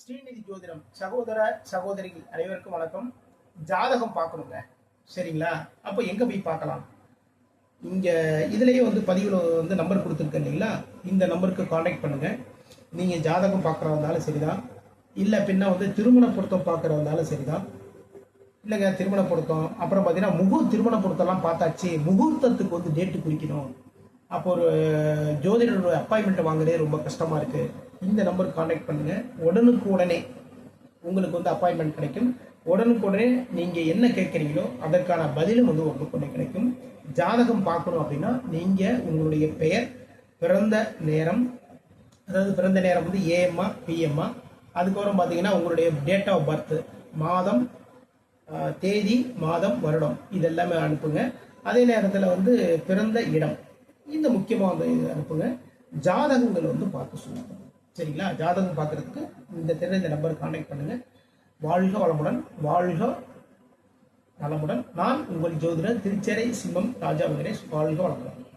ஸ்ரீநிதி ஜோதிடம் சகோதர சகோதரிகள் அனைவருக்கும் வணக்கம். ஜாதகம் பார்க்கணுங்க. சரிங்களா? அப்போ எங்கே போய் பார்க்கலாம்? இங்கே இதுலேயே வந்து பதிவில் வந்து நம்பர் கொடுத்துருக்கேன் இல்லைங்களா? இந்த நம்பருக்கு காண்டாக்ட் பண்ணுங்கள் நீங்கள் ஜாதகம் பார்க்குறதா இருந்தாலும் சரிதான். இல்லை பின்ன வந்து திருமண பொருத்தம் பார்க்குறதா இருந்தாலும் சரிதான். இல்லைங்க திருமண பொருத்தம். அப்புறம் பார்த்தீங்கன்னா முகூர் திருமண பொருத்தம்லாம் பார்த்தாச்சு. முகூர்த்தத்துக்கு வந்து டேட்டு குறிக்கணும். அப்போ ஒரு ஜோதிடரோட அப்பாயின்மெண்ட் வாங்குறதே ரொம்ப கஷ்டமாக இருக்குது இந்த நம்பருக்கு காண்டாக்ட் பண்ணுங்கள் உடனுக்கு உடனே உங்களுக்கு வந்து அப்பாயின்மெண்ட் கிடைக்கும். உடனுக்குடனே நீங்கள் என்ன கேட்குறீங்களோ அதற்கான பதிலும் வந்து உடனுக்குடனே கிடைக்கும். ஜாதகம் பார்க்கணும் அப்படின்னா நீங்கள் உங்களுடைய பெயர் பிறந்த நேரம் அதாவது பிறந்த நேரம் வந்து ஏஎம்மா பிஎம்மா அதுக்கப்புறம் பார்த்தீங்கன்னா உங்களுடைய டேட் ஆஃப் பர்த் மாதம் தேதி மாதம் வருடம் இதெல்லாமே அனுப்புங்க. அதே நேரத்தில் வந்து பிறந்த இடம். இந்த முக்கியமாக வந்து அனுப்புங்க. ஜாதகங்கள் வந்து பார்க்க சொல்லுங்க. சரிங்களா? ஜாதகம் பார்க்கறதுக்கு இந்த தெரிந்த நம்பருக்கு கான்டாக்ட் பண்ணுங்க. வாழ்க வளமுடன் வாழ்க நலமுடன். நான் உங்கள் ஜோதிடர் திருச்சேரை சிம்மம் ராஜா வெங்கடேஷ். வாழ்க வளமுடன்.